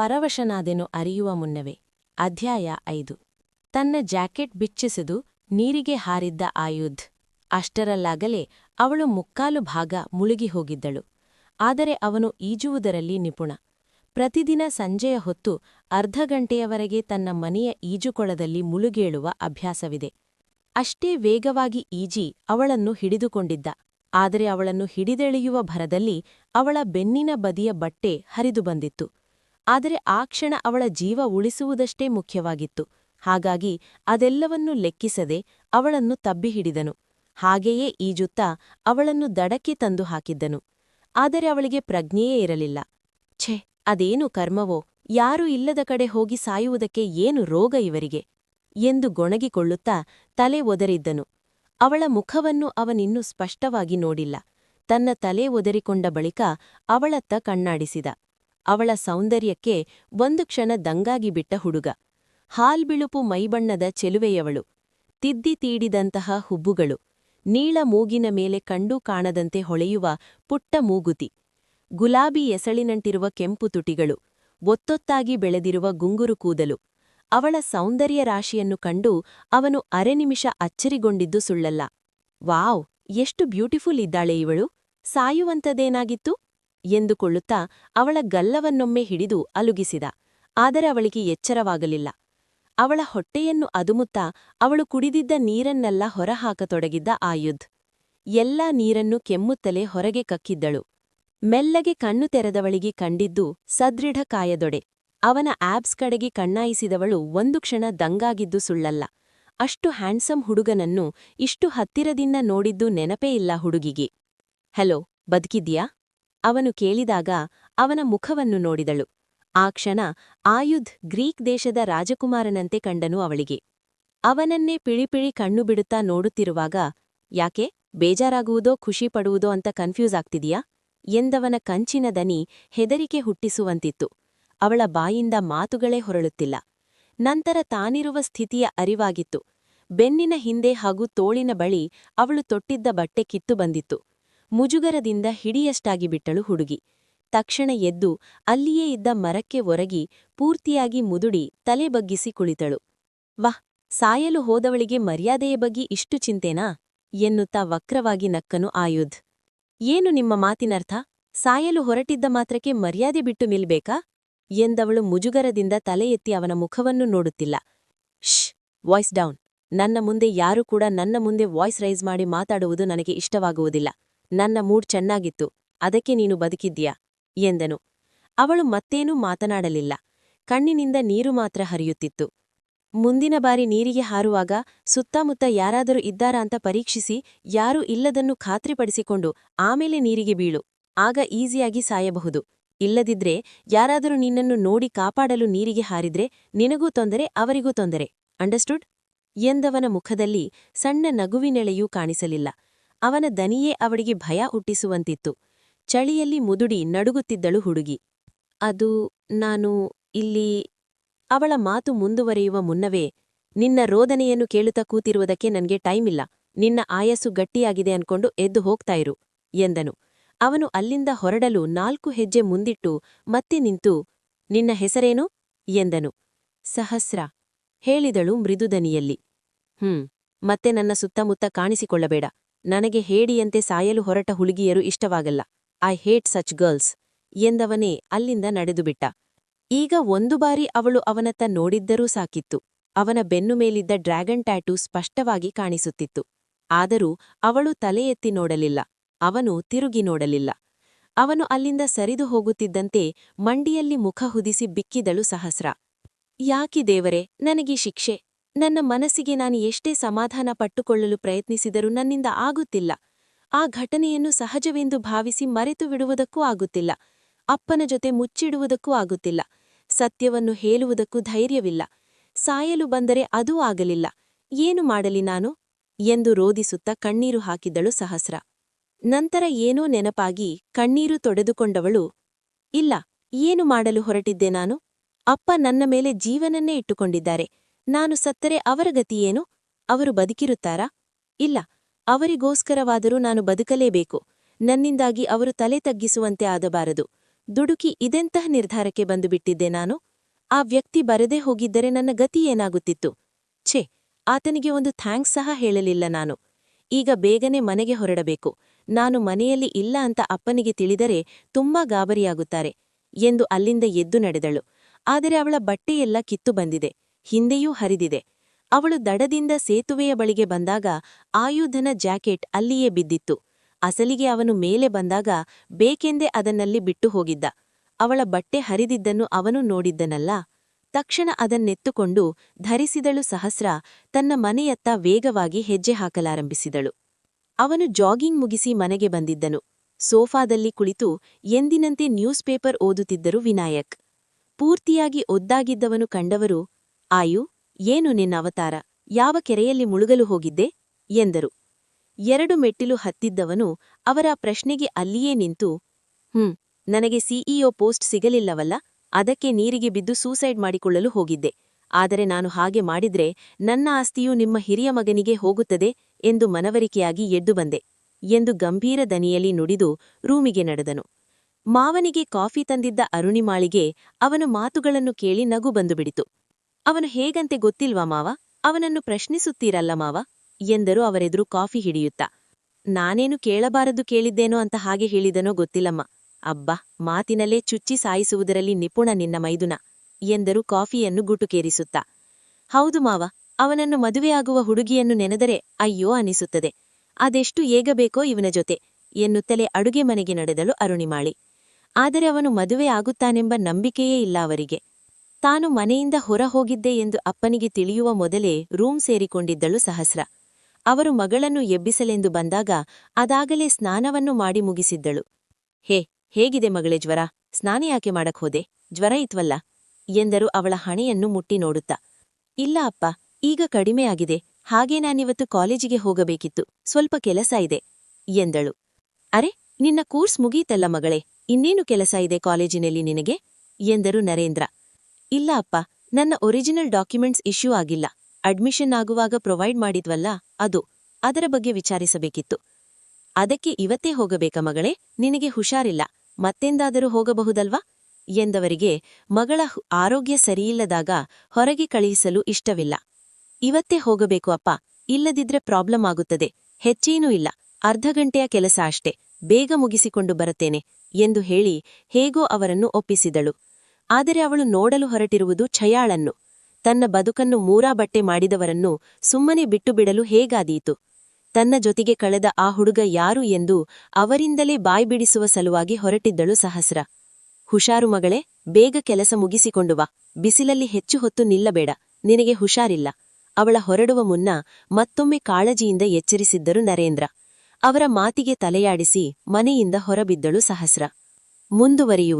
ಪರವಶನಾದೆನು ಅರಿಯುವ ಮುನ್ನವೇ. ಅಧ್ಯಾಯ ಐದು. ತನ್ನ ಜಾಕೆಟ್ ಬಿಚ್ಚಿಸಿದು ನೀರಿಗೆ ಹಾರಿದ್ದ ಆಯುಧ್. ಅಷ್ಟರಲ್ಲಾಗಲೇ ಅವಳು ಮುಕ್ಕಾಲು ಭಾಗ ಮುಳುಗಿ ಹೋಗಿದ್ದಳು. ಆದರೆ ಅವನು ಈಜುವುದರಲ್ಲಿ ನಿಪುಣ. ಪ್ರತಿದಿನ ಸಂಜೆಯ ಹೊತ್ತು ಅರ್ಧ ಗಂಟೆಯವರೆಗೆ ತನ್ನ ಮನೆಯ ಈಜುಕೊಳದಲ್ಲಿ ಮುಳುಗೇಳುವ ಅಭ್ಯಾಸವಿದೆ. ಅಷ್ಟೇ ವೇಗವಾಗಿ ಈಜಿ ಅವಳನ್ನು ಹಿಡಿದುಕೊಂಡಿದ್ದ. ಆದರೆ ಅವಳನ್ನು ಹಿಡಿದೆಳೆಯುವ ಭರದಲ್ಲಿ ಅವಳ ಬೆನ್ನಿನ ಬದಿಯ ಬಟ್ಟೆ ಹರಿದು ಬಂದಿತ್ತು. ಆದರೆ ಆ ಕ್ಷಣ ಅವಳ ಜೀವ ಉಳಿಸುವುದಷ್ಟೇ ಮುಖ್ಯವಾಗಿತ್ತು. ಹಾಗಾಗಿ ಅದೆಲ್ಲವನ್ನೂ ಲೆಕ್ಕಿಸದೆ ಅವಳನ್ನು ತಬ್ಬಿಹಿಡಿದನು. ಹಾಗೆಯೇ ಈಜುತ್ತ ಅವಳನ್ನು ದಡಕ್ಕೆ ತಂದು ಹಾಕಿದ್ದನು. ಆದರೆ ಅವಳಿಗೆ ಪ್ರಜ್ಞೆಯೇ ಇರಲಿಲ್ಲ. ಛೆ, ಅದೇನು ಕರ್ಮವೋ? ಯಾರೂ ಇಲ್ಲದ ಕಡೆ ಹೋಗಿ ಸಾಯುವುದಕ್ಕೆ ಏನು ರೋಗ ಇವರಿಗೆ? ಎಂದು ಗೊಣಗಿಕೊಳ್ಳುತ್ತಾ ತಲೆ ಒದರಿದ್ದನು. ಅವಳ ಮುಖವನ್ನು ಅವನಿನ್ನೂ ಸ್ಪಷ್ಟವಾಗಿ ನೋಡಿಲ್ಲ. ತನ್ನ ತಲೆ ಒದರಿಕೊಂಡ ಬಳಿಕ ಅವಳತ್ತ ಕಣ್ಣಾಡಿಸಿದ. ಅವಳ ಸೌಂದರ್ಯಕ್ಕೆ ಒಂದು ಕ್ಷಣ ದಂಗಾಗಿಬಿಟ್ಟ ಹುಡುಗ. ಹಾಲ್ಬಿಳುಪು ಮೈಬಣ್ಣದ ಚೆಲುವೆಯವಳು. ತಿದ್ದಿ ತೀಡಿದಂತಹ ಹುಬ್ಬುಗಳು. ನೀಳ ಮೂಗಿನ ಮೇಲೆ ಕಂಡೂ ಕಾಣದಂತೆ ಹೊಳೆಯುವ ಪುಟ್ಟ ಮೂಗುತಿ. ಗುಲಾಬಿ ಎಸಳಿನಂಟಿರುವ ಕೆಂಪು ತುಟಿಗಳು. ಒತ್ತೊತ್ತಾಗಿ ಬೆಳೆದಿರುವ ಗುಂಗುರು ಕೂದಲು. ಅವಳ ಸೌಂದರ್ಯ ರಾಶಿಯನ್ನು ಕಂಡು ಅವನು ಅರೆನಿಮಿಷ ಅಚ್ಚರಿಗೊಂಡಿದ್ದು ಸುಳ್ಳಲ್ಲ. ವಾವ್, ಎಷ್ಟು ಬ್ಯೂಟಿಫುಲ್ ಇದ್ದಾಳೆ ಇವಳು. ಸಾಯುವಂತದೇನಾಗಿತ್ತು ಎಂದುಕೊಳ್ಳುತ್ತಾ ಅವಳ ಗಲ್ಲವನ್ನೊಮ್ಮೆ ಹಿಡಿದು ಅಲುಗಿಸಿದ. ಆದರೆ ಅವಳಿಗೆ ಎಚ್ಚರವಾಗಲಿಲ್ಲ. ಅವಳ ಹೊಟ್ಟೆಯನ್ನು ಅದುಮುತ್ತಾ ಅವಳು ಕುಡಿದಿದ್ದ ನೀರನ್ನೆಲ್ಲ ಹೊರಹಾಕತೊಡಗಿದ್ದ ಆಯುಧ್. ಎಲ್ಲಾ ನೀರನ್ನು ಕೆಮ್ಮುತ್ತಲೇ ಹೊರಗೆ ಕಕ್ಕಿದ್ದಳು. ಮೆಲ್ಲಗೆ ಕಣ್ಣು ತೆರೆದವಳಿಗೆ ಕಂಡಿದ್ದು ಸದೃಢ ಕಾಯದೊಡೆ. ಅವನ ಆಬ್ಸ್ ಕಡೆಗೆ ಕಣ್ಣಾಯಿಸಿದವಳು ಒಂದು ಕ್ಷಣ ದಂಗಾಗಿದ್ದು ಸುಳ್ಳಲ್ಲ. ಅಷ್ಟು ಹ್ಯಾಂಡ್ಸಮ್ ಹುಡುಗನನ್ನು ಇಷ್ಟು ಹತ್ತಿರದಿಂದ ನೋಡಿದ್ದು ನೆನಪೇ ಇಲ್ಲ ಹುಡುಗಿಗೆ. ಹೆಲೋ ಬದುಕಿದ್ಯಾ ಅವನು ಕೇಳಿದಾಗ ಅವನ ಮುಖವನ್ನು ನೋಡಿದಳು. ಆ ಕ್ಷಣ ಆಯುಧ್ ಗ್ರೀಕ್ ದೇಶದ ರಾಜಕುಮಾರನಂತೆ ಕಂಡನು ಅವಳಿಗೆ. ಅವನನ್ನೇ ಪಿಳಿಪಿಳಿ ಕಣ್ಣು ಬಿಡುತ್ತಾ ನೋಡುತ್ತಿರುವಾಗ, ಯಾಕೆ? ಬೇಜಾರಾಗುವುದೋ ಖುಷಿ ಪಡುವುದೋ ಅಂತ ಕನ್ಫ್ಯೂಸ್ ಆಗ್ತಿದೆಯಾ? ಎಂದವನ ಕಂಚಿನ ದನಿ ಹೆದರಿಕೆ ಹುಟ್ಟಿಸುವಂತಿತ್ತು. ಅವಳ ಬಾಯಿಂದ ಮಾತುಗಳೇ ಹೊರಳುತ್ತಿಲ್ಲ. ನಂತರ ತಾನಿರುವ ಸ್ಥಿತಿಯ ಅರಿವಾಗಿತ್ತು. ಬೆನ್ನಿನ ಹಿಂದೆ ಹಾಗೂ ತೋಳಿನ ಬಳಿ ಅವಳು ತೊಟ್ಟಿದ್ದ ಬಟ್ಟೆ ಕಿತ್ತು ಬಂದಿತ್ತು. ಮುಜುಗರದಿಂದ ಹಿಡಿಯಷ್ಟಾಗಿ ಬಿಟ್ಟಳು ಹುಡುಗಿ. ತಕ್ಷಣ ಎದ್ದು ಅಲ್ಲಿಯೇ ಇದ್ದ ಮರಕ್ಕೆ ಒರಗಿ ಪೂರ್ತಿಯಾಗಿ ಮುದುಡಿ ತಲೆ ಬಗ್ಗಿಸಿ ಕುಳಿತಳು. ವಾಹ್, ಸಾಯಲು ಹೋದವಳಿಗೆ ಮರ್ಯಾದೆಯ ಬಗ್ಗೆ ಇಷ್ಟು ಚಿಂತೆನಾ? ಎನ್ನುತ್ತಾ ವಕ್ರವಾಗಿ ನಕ್ಕನು ಆಯುಧ್. ಏನು ನಿಮ್ಮ ಮಾತಿನರ್ಥ? ಸಾಯಲು ಹೊರಟಿದ್ದ ಮಾತ್ರಕ್ಕೆ ಮರ್ಯಾದೆ ಬಿಟ್ಟು ನಿಲ್ಬೇಕಾ? ಎಂದವಳು ಮುಜುಗರದಿಂದ ತಲೆ ಎತ್ತಿ ಅವನ ಮುಖವನ್ನು ನೋಡುತ್ತಿಲ್ಲ. ಶ್ ವಾಯ್ಸ್ ಡೌನ್. ನನ್ನ ಮುಂದೆ ಯಾರೂ ಕೂಡ ನನ್ನ ಮುಂದೆ ವಾಯ್ಸ್ ರೈಸ್ ಮಾಡಿ ಮಾತಾಡುವುದು ನನಗೆ ಇಷ್ಟವಾಗುವುದಿಲ್ಲ. ನನ್ನ ಮೂಡ್ ಚೆನ್ನಾಗಿತ್ತು, ಅದಕ್ಕೆ ನೀನು ಬದುಕಿದ್ಯಾ ಎಂದನು. ಅವಳು ಮತ್ತೇನೂ ಮಾತನಾಡಲಿಲ್ಲ. ಕಣ್ಣಿನಿಂದ ನೀರು ಮಾತ್ರ ಹರಿಯುತ್ತಿತ್ತು. ಮುಂದಿನ ಬಾರಿ ನೀರಿಗೆ ಹಾರುವಾಗ ಸುತ್ತಮುತ್ತ ಯಾರಾದರೂ ಇದ್ದಾರಾ ಅಂತ ಪರೀಕ್ಷಿಸಿ, ಯಾರೂ ಇಲ್ಲದನ್ನು ಖಾತ್ರಿಪಡಿಸಿಕೊಂಡು ಆಮೇಲೆ ನೀರಿಗೆ ಬೀಳು. ಆಗ ಈಸಿಯಾಗಿ ಸಾಯಬಹುದು. ಇಲ್ಲದಿದ್ರೆ ಯಾರಾದರೂ ನಿನ್ನನ್ನು ನೋಡಿ ಕಾಪಾಡಲು ನೀರಿಗೆ ಹಾರಿದ್ರೆ ನಿನಗೂ ತೊಂದರೆ, ಅವರಿಗೂ ತೊಂದರೆ. ಅಂಡರ್ಸ್ಟುಡ್? ಎಂದವನ ಮುಖದಲ್ಲಿ ಸಣ್ಣ ನಗುವಿನೆಳೆಯೂ ಕಾಣಿಸಲಿಲ್ಲ. ಅವನ ದನಿಯೇ ಅವಳಿಗೆ ಭಯ ಹುಟ್ಟಿಸುವಂತಿತ್ತು. ಚಳಿಯಲ್ಲಿ ಮುದುಡಿ ನಡುಗುತ್ತಿದ್ದಳು ಹುಡುಗಿ. ಅದು ನಾನು ಇಲ್ಲಿ ಅವಳ ಮಾತು ಮುಂದುವರೆಯುವ ಮುನ್ನವೇ ನಿನ್ನ ರೋದನೆಯನ್ನು ಕೇಳುತ್ತಾ ಕೂತಿರುವುದಕ್ಕೆ ನನಗೆ ಟೈಮಿಲ್ಲ. ನಿನ್ನ ಆಯಸ್ಸು ಗಟ್ಟಿಯಾಗಿದೆ ಅನ್ಕೊಂಡು ಎದ್ದು ಹೋಗ್ತಾ ಇರು, ಎಂದನು. ಅವನು ಅಲ್ಲಿಂದ ಹೊರಡಲು ನಾಲ್ಕು ಹೆಜ್ಜೆ ಮುಂದಿಟ್ಟು ಮತ್ತೆ ನಿಂತು, ನಿನ್ನ ಹೆಸರೇನು? ಎಂದನು. ಸಹಸ್ರ, ಹೇಳಿದಳು ಮೃದುದನಿಯಲ್ಲಿ. ಹ್ಮ್, ಮತ್ತೆ ನನ್ನ ಸುತ್ತಮುತ್ತ ಕಾಣಿಸಿಕೊಳ್ಳಬೇಡ. ನನಗೆ ಹೇಡಿಯಂತೆ ಸಾಯಲು ಹೊರಟ ಹುಡುಗಿಯರು ಇಷ್ಟವಾಗಲ್ಲ. ಐ ಹೇಟ್ ಸಚ್ ಗರ್ಲ್ಸ್ ಎಂದವನೇ ಅಲ್ಲಿಂದ ನಡೆದುಬಿಟ್ಟ. ಈಗ ಒಂದು ಬಾರಿ ಅವಳು ಅವನತ್ತ ನೋಡಿದ್ದರೂ ಸಾಕಿತ್ತು. ಅವನ ಬೆನ್ನು ಮೇಲಿದ್ದ ಡ್ರ್ಯಾಗನ್ ಟ್ಯಾಟೂ ಸ್ಪಷ್ಟವಾಗಿ ಕಾಣಿಸುತ್ತಿತ್ತು. ಆದರೂ ಅವಳು ತಲೆ ಎತ್ತಿ ನೋಡಲಿಲ್ಲ. ಅವನು ತಿರುಗಿ ನೋಡಲಿಲ್ಲ. ಅವನು ಅಲ್ಲಿಂದ ಸರಿದು ಹೋಗುತ್ತಿದ್ದಂತೆ ಮಂಡಿಯಲ್ಲಿ ಮುಖ ಹುದಿಸಿ ಬಿಕ್ಕಿದಳು ಸಹಸ್ರ. ಯಾಕಿ ದೇವರೇ, ನನಗೀ ಶಿಕ್ಷೆ? ನನ್ನ ಮನಸ್ಸಿಗೆ ನಾನು ಎಷ್ಟೇ ಸಮಾಧಾನ ಪಟ್ಟುಕೊಳ್ಳಲು ಪ್ರಯತ್ನಿಸಿದರೂ ನನ್ನಿಂದ ಆಗುತ್ತಿಲ್ಲ. ಆ ಘಟನೆಯನ್ನು ಸಹಜವೆಂದು ಭಾವಿಸಿ ಮರೆತು ಬಿಡುವುದಕ್ಕೂ ಆಗುತ್ತಿಲ್ಲ. ಅಪ್ಪನ ಜೊತೆ ಮುಚ್ಚಿಡುವುದಕ್ಕೂ ಆಗುತ್ತಿಲ್ಲ. ಸತ್ಯವನ್ನು ಹೇಳುವುದಕ್ಕೂ ಧೈರ್ಯವಿಲ್ಲ. ಸಾಯಲು ಬಂದರೆ ಅದೂ ಆಗಲಿಲ್ಲ. ಏನು ಮಾಡಲಿ ನಾನು? ಎಂದು ರೋದಿಸುತ್ತ ಕಣ್ಣೀರು ಹಾಕಿದ್ದಳು ಸಹಸ್ರ. ನಂತರ ಏನೋ ನೆನಪಾಗಿ ಕಣ್ಣೀರು ತೊಡೆದುಕೊಂಡವಳು, ಇಲ್ಲ, ಏನು ಮಾಡಲು ಹೊರಟಿದ್ದೆ ನಾನು? ಅಪ್ಪ ನನ್ನ ಮೇಲೆ ಜೀವನನ್ನೇ ಇಟ್ಟುಕೊಂಡಿದ್ದಾರೆ. ನಾನು ಸತ್ತರೆ ಅವರ ಗತಿಯೇನು? ಅವರು ಬದುಕಿರುತ್ತಾರಾ? ಇಲ್ಲ. ಅವರಿಗೋಸ್ಕರವಾದರೂ ನಾನು ಬದುಕಲೇಬೇಕು. ನನ್ನಿಂದಾಗಿ ಅವರು ತಲೆ ತಗ್ಗಿಸುವಂತೆ ಆದಬಾರದು ದುಡುಕಿ ಇದೆಂತಹ ನಿರ್ಧಾರಕ್ಕೆ ಬಂದುಬಿಟ್ಟಿದ್ದೆ ನಾನು? ಆ ವ್ಯಕ್ತಿ ಬರದೇ ಹೋಗಿದ್ದರೆ ನನ್ನ ಗತಿ ಏನಾಗುತ್ತಿತ್ತು? ಛೇ, ಆತನಿಗೆ ಒಂದು ಥ್ಯಾಂಕ್ಸ್ ಸಹ ಹೇಳಲಿಲ್ಲ ನಾನು. ಈಗ ಬೇಗನೆ ಮನೆಗೆ ಹೊರಡಬೇಕು. ನಾನು ಮನೆಯಲ್ಲಿ ಇಲ್ಲ ಅಂತ ಅಪ್ಪನಿಗೆ ತಿಳಿದರೆ ತುಂಬಾ ಗಾಬರಿಯಾಗುತ್ತಾರೆ ಎಂದು ಅಲ್ಲಿಂದ ಎದ್ದು ನಡೆದಳು. ಆದರೆ ಅವಳ ಬಟ್ಟೆಯೆಲ್ಲ ಕಿತ್ತು ಬಂದಿದೆ. ಹಿಂದೆಯೂ ಹರಿದಿದೆ. ಅವಳು ದಡದಿಂದ ಸೇತುವೆಯ ಬಳಿಗೆ ಬಂದಾಗ ಆಯುಧನ ಜಾಕೆಟ್ ಅಲ್ಲಿಯೇ ಬಿದ್ದಿತ್ತು. ಅಸಲಿಗೆ ಅವನು ಮೇಲೆ ಬಂದಾಗ ಬೇಕೆಂದೇ ಅದನ್ನಲ್ಲಿ ಬಿಟ್ಟು ಹೋಗಿದ್ದ. ಅವಳ ಬಟ್ಟೆ ಹರಿದಿದ್ದನ್ನು ಅವನು ನೋಡಿದ್ದನಲ್ಲ. ತಕ್ಷಣ ಅದನ್ನೆತ್ತುಕೊಂಡು ಧರಿಸಿದಳು ಸಹಸ್ರ ತನ್ನ ಮನೆಯತ್ತ ವೇಗವಾಗಿ ಹೆಜ್ಜೆ ಹಾಕಲಾರಂಭಿಸಿದಳು. ಅವನು ಜಾಗಿಂಗ್ ಮುಗಿಸಿ ಮನೆಗೆ ಬಂದಿದ್ದನು. ಸೋಫಾದಲ್ಲಿ ಕುಳಿತು ಎಂದಿನಂತೆ ನ್ಯೂಸ್ ಪೇಪರ್ ಓದುತ್ತಿದ್ದರು ವಿನಾಯಕ್. ಪೂರ್ತಿಯಾಗಿ ಒದ್ದಾಗಿದ್ದವನು ಕಂಡವರು ಆಯು, ಏನು ನಿನ್ನ ಅವತಾರ, ಯಾವ ಕೆರೆಯಲ್ಲಿ ಮುಳುಗಲು ಹೋಗಿದ್ದೆ? ಎಂದರು. ಎರಡು ಮೆಟ್ಟಿಲು ಹತ್ತಿದ್ದವನು ಅವರ ಪ್ರಶ್ನೆಗೆ ಅಲ್ಲಿಯೇ ನಿಂತು, ಹ್ಮ್, ನನಗೆ ಸಿಇಒ ಪೋಸ್ಟ್ ಸಿಗಲಿಲ್ಲವಲ್ಲ, ಅದಕ್ಕೆ ನೀರಿಗೆ ಬಿದ್ದು ಸೂಸೈಡ್ ಮಾಡಿಕೊಳ್ಳಲು ಹೋಗಿದ್ದೆ. ಆದರೆ ನಾನು ಹಾಗೆ ಮಾಡಿದ್ರೆ ನನ್ನ ಆಸ್ತಿಯು ನಿಮ್ಮ ಹಿರಿಯ ಮಗನಿಗೆ ಹೋಗುತ್ತದೆ ಎಂದು ಮನವರಿಕೆಯಾಗಿ ಎದ್ದು ಬಂದೆ ಎಂದು ಗಂಭೀರ ದನಿಯಲ್ಲಿ ನುಡಿದು ರೂಮಿಗೆ ನಡೆದನು. ಮಾವನಿಗೆ ಕಾಫಿ ತಂದಿದ್ದ ಅರುಣಿಮಾಳಿಗೆ ಅವನ ಮಾತುಗಳನ್ನು ಕೇಳಿ ನಗು ಬಂದುಬಿಡಿತು. ಅವನು ಹೇಗಂತೆ ಗೊತ್ತಿಲ್ವಾ ಮಾವ? ಅವನನ್ನು ಪ್ರಶ್ನಿಸುತ್ತೀರಲ್ಲ ಮಾವ? ಎಂದರು ಅವರೆದುರು ಕಾಫಿ ಹಿಡಿಯುತ್ತಾ. ನಾನೇನು ಕೇಳಬಾರದು ಕೇಳಿದ್ದೇನೋ ಅಂತ ಹಾಗೆ ಹೇಳಿದನೋ ಗೊತ್ತಿಲ್ಲಮ್ಮ. ಅಬ್ಬಾ, ಮಾತಿನಲ್ಲೇ ಚುಚ್ಚಿ ಸಾಯಿಸುವುದರಲ್ಲಿ ನಿಪುಣ ನಿನ್ನ ಮೈದುನ, ಎಂದರು ಕಾಫಿಯನ್ನು ಗುಟುಕೇರಿಸುತ್ತಾ. ಹೌದು ಮಾವ, ಅವನನ್ನು ಮದುವೆಯಾಗುವ ಹುಡುಗಿಯನ್ನು ನೆನೆದರೆ ಅಯ್ಯೋ ಅನಿಸುತ್ತದೆ. ಅದೆಷ್ಟು ಏಗಬೇಕೋ ಇವನ ಜೊತೆ, ಎನ್ನುತ್ತಲೇ ಅಡುಗೆ ಮನೆಗೆ ನಡೆದಳು ಅರುಣಿಮಾಳಿ. ಆದರೆ ಅವನು ಮದುವೆ ಆಗುತ್ತಾನೆಂಬ ನಂಬಿಕೆಯೇ ಇಲ್ಲ ಅವರಿಗೆ. ತಾನು ಮನೆಯಿಂದ ಹೊರ ಹೋಗಿದ್ದೆ ಎಂದು ಅಪ್ಪನಿಗೆ ತಿಳಿಯುವ ಮೊದಲೇ ರೂಮ್ ಸೇರಿಕೊಂಡಿದ್ದಳು ಸಹಸ್ರ. ಅವರು ಮಗಳನ್ನು ಎಬ್ಬಿಸಲೆಂದು ಬಂದಾಗ ಅದಾಗಲೇ ಸ್ನಾನವನ್ನು ಮಾಡಿ ಮುಗಿಸಿದ್ದಳು. ಹೇ, ಹೇಗಿದೆ ಮಗಳೇ ಜ್ವರ? ಸ್ನಾನ ಯಾಕೆ ಮಾಡಕ್ ಹೋದೆ? ಜ್ವರ ಇತ್ವಲ್ಲ? ಎಂದರು ಅವಳ ಹಣೆಯನ್ನು ಮುಟ್ಟಿ ನೋಡುತ್ತಾ. ಇಲ್ಲ ಅಪ್ಪ, ಈಗ ಕಡಿಮೆಯಾಗಿದೆ ಹಾಗೇ ನಾನಿವತ್ತು ಕಾಲೇಜಿಗೆ ಹೋಗಬೇಕಿತ್ತು. ಸ್ವಲ್ಪ ಕೆಲಸ ಇದೆ, ಎಂದಳು. ಅರೆ, ನಿನ್ನ ಕೋರ್ಸ್ ಮುಗೀತಲ್ಲ ಮಗಳೇ? ಇನ್ನೇನು ಕೆಲಸ ಇದೆ ಕಾಲೇಜಿನಲ್ಲಿ ನಿನಗೆ? ಎಂದರು ನರೇಂದ್ರ. ಇಲ್ಲ ಅಪ್ಪ, ನನ್ನ ಒರಿಜಿನಲ್ ಡಾಕ್ಯುಮೆಂಟ್ಸ್ ಇಶ್ಯೂ ಆಗಿಲ್ಲ. ಅಡ್ಮಿಷನ್ ಆಗುವಾಗ ಪ್ರೊವೈಡ್ ಮಾಡಿದ್ವಲ್ಲ, ಅದು, ಅದರ ಬಗ್ಗೆ ವಿಚಾರಿಸಬೇಕಿತ್ತು. ಅದಕ್ಕೆ ಇವತ್ತೇ ಹೋಗಬೇಕ ಮಗಳೇ? ನಿನಗೆ ಹುಷಾರಿಲ್ಲ. ಮತ್ತೆಂದಾದರೂ ಹೋಗಬಹುದಲ್ವಾ? ಎಂದವರಿಗೆ ಮಗಳ ಆರೋಗ್ಯ ಸರಿಯಿಲ್ಲದಾಗ ಹೊರಗೆ ಕಳುಹಿಸಲು ಇಷ್ಟವಿಲ್ಲ. ಇವತ್ತೇ ಹೋಗಬೇಕು ಅಪ್ಪ, ಇಲ್ಲದಿದ್ರೆ ಪ್ರಾಬ್ಲಮ್ ಆಗುತ್ತದೆ. ಹೆಚ್ಚೇನೂ ಇಲ್ಲ. ಅರ್ಧ ಗಂಟೆಯ ಕೆಲಸ ಅಷ್ಟೇ. ಬೇಗ ಮುಗಿಸಿಕೊಂಡು ಬರುತ್ತೇನೆ, ಎಂದು ಹೇಳಿ ಹೇಗೋ ಅವರನ್ನು ಒಪ್ಪಿಸಿದಳು. ಆದರೆ ಅವಳು ನೋಡಲು ಹೊರಟಿರುವುದು ಛಯಾಳನ್ನು. ತನ್ನ ಬದುಕನ್ನು ಮೂರಾ ಬಟ್ಟೆ ಮಾಡಿದವರನ್ನು ಸುಮ್ಮನೆ ಬಿಟ್ಟು ಬಿಡಲು ಹೇಗಾದೀತು? ತನ್ನ ಜೊತೆಗೆ ಕಳೆದ ಆ ಹುಡುಗ ಯಾರು ಎಂದು ಅವರಿಂದಲೇ ಬಾಯ್ಬಿಡಿಸುವ ಸಲುವಾಗಿ ಹೊರಟಿದ್ದಳು ಸಹಸ್ರ. ಹುಷಾರು ಮಗಳೇ, ಬೇಗ ಕೆಲಸ ಮುಗಿಸಿಕೊಂಡು ಬಾ. ಬಿಸಿಲಲ್ಲಿ ಹೆಚ್ಚು ಹೊತ್ತು ನಿಲ್ಲಬೇಡ. ನಿನಗೆ ಹುಷಾರಿಲ್ಲ. ಅವಳ ಹೊರಡುವ ಮುನ್ನ ಮತ್ತೊಮ್ಮೆ ಕಾಳಜಿಯಿಂದ ಎಚ್ಚರಿಸಿದ್ದರು ನರೇಂದ್ರ. ಅವರ ಮಾತಿಗೆ ತಲೆಯಾಡಿಸಿ ಮನೆಯಿಂದ ಹೊರಬಿದ್ದಳು ಸಹಸ್ರ. ಮುಂದುವರಿಯುವುದು.